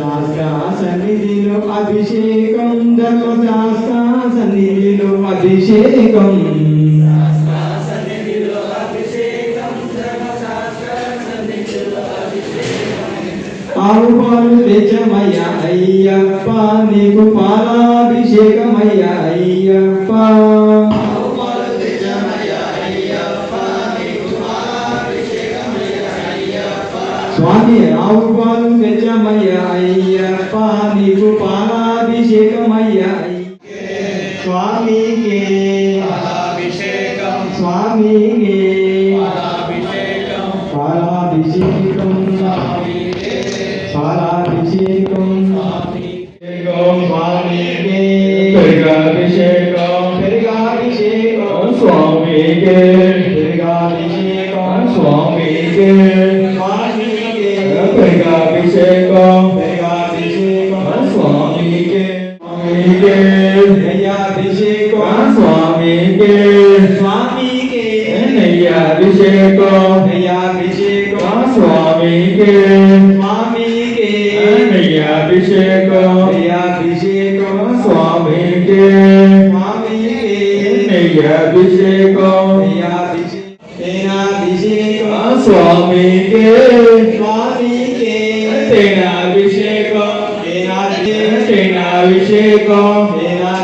ధర్మశాస్త్ర సన్నిధిలో అభిషేకం. ధర్మశాస్త్ర సన్నిధిలో అభిషేకం. ఆవు పాలు తెచ్చమయ్య అయ్యప్ప నీకు పాలాభిషేకమయ్య అయ్యప్ప. స్వామి ఆవు పాలు తెచ్చమయ్య అయ్యప్ప నీకు పాలాభిషేకమయ్య స్వామికి స్వామికి పాలాభిషేకం. పాలాభిషేకం. స్వామికి పెరుగాభిషేకం. పెరుగాభిషేకం. స్వామికి పెరుగాభిషేకం. స్వామికి స్వామికి స్వామికి స్వామికి నెయ్యాభిషేకం నెయ్యాభిషేకం స్వామికి స్వామికి నెయ్యాభిషేకం నెయ్యాభిషేకం స్వామికి స్వామికి నెయ్యాభిషేకం తేనాభిషేకం స్వామికి స్వామికి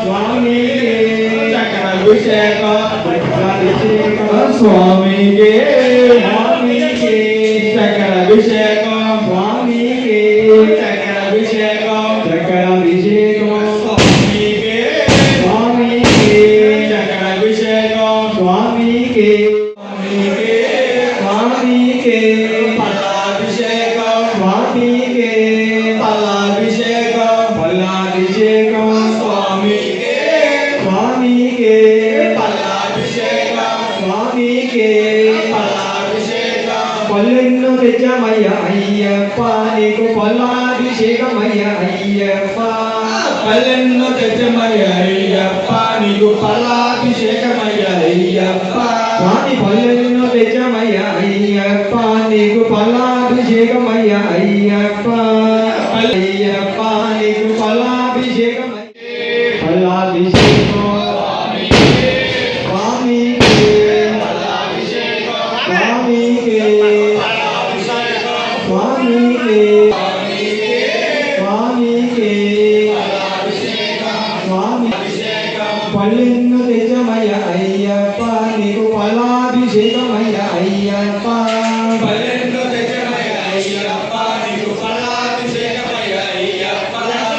స్వామికి చక్ర అభిషేకం స్వామికి స్వామికి అయ్యప్ప నీకు పల్లాభిషేకమయ్య అయ్యప్ప పల్లెన్ను తెచ్చమయ్య అయ్యప్ప నీకు పల్లాభిషేకమయ్య అయ్యప్ప స్వామి పల్లెన్ను తెచ్చమయ్య అయ్యప్ప నీకు పల్లాభిషేకమయ్య అయ్యప్ప అయ్యప్ప నీకు పల్లాభిషేకమయ్య పల్లాభిషేకం స్వామి. పల్లెన్ను తెచ్చమయ్య అయ్యప్ప నీకు పలాభిషేకమయ్య అయ్యప్ప.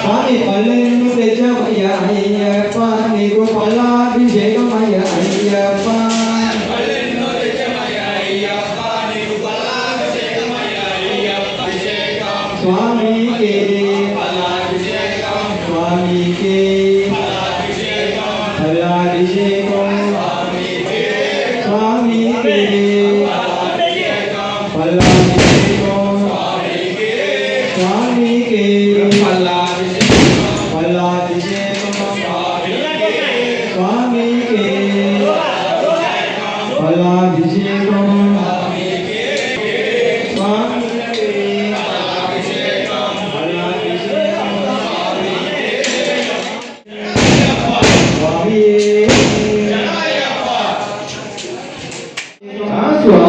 స్వామి పల్లెన్ను తెచ్చమయ్య అయ్యప్ప నీకు పలాభిషేకమయ్య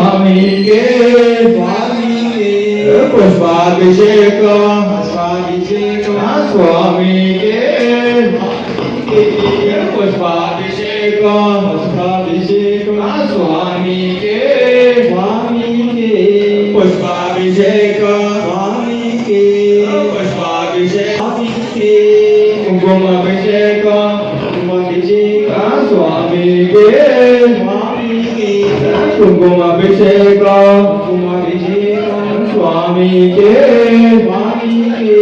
స్వామికి స్వామికి పుష్పాభిషేకం స్వాభిషేకం స్వామికి పుష్పాభిషేకం పుష్పాభిషేకం స్వామికి స్వామికి పుష్పాభిషేకం స్వామికి పుష్పాభిషేకం స్వామికి కుంకుమాభిషేకం కుంకుమాభిషేక స్వామికే స్వామికే కుంకుమాభిషేక కుంకుమాభిషేక స్వామికే స్వామికే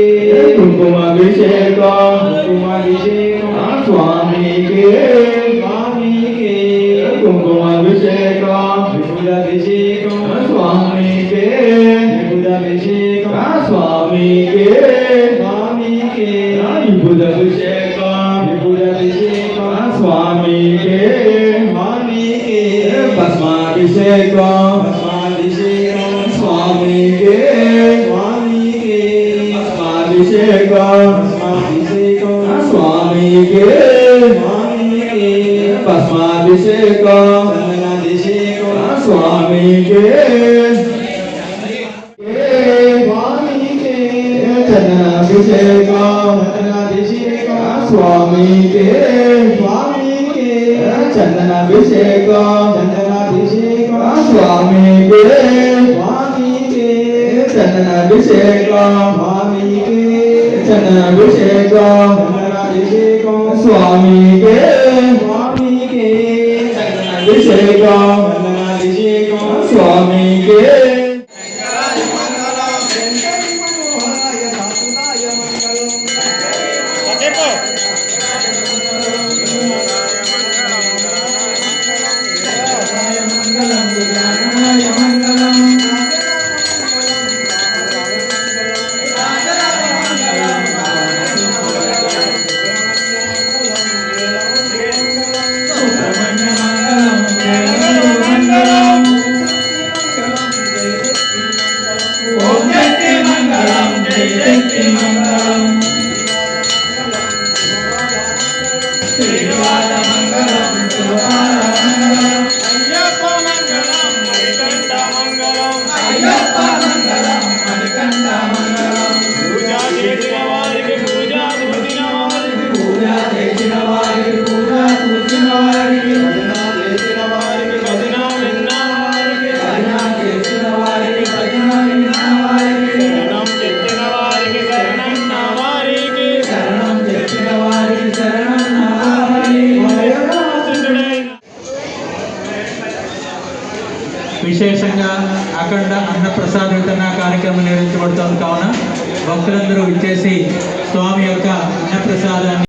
కుంకుమాభిషేక కుంకుమాభిషేక స్వామికే స్వామికే కుంకుమాభిషేక విపులాభిషేక స్వామికే విపులాభిషేక స్వామికే స్వామికే విభుదభిషేక విపులాభిషేక స్వామికే భస్మాభిషేక భస్మాభిషేక స్వామికే స్వామికే భస్మాభిషేక భస్మాభిషేక స్వామికే స్వామికే భస్మాభిషేక చందనాభిషేక స్వామికే స్వామికే చందనాభిషేక స్వామికే స్వామికే చందనాభిషేక చందనాభిషేక. స్వామికే స్వామికే చందనాభిషేక. స్వామికే చందనాభిషేక చందనాభిషేక. స్వామికే స్వామికే చందనాభిషేక చందనాభిషేక. విశేషంగా అఖండ అన్నప్రసాద వితరణ కార్యక్రమం నిర్వహించబడుతోంది. కావున భక్తులందరూ ఇచ్చేసి స్వామి యొక్క అన్నప్రసాదాన్ని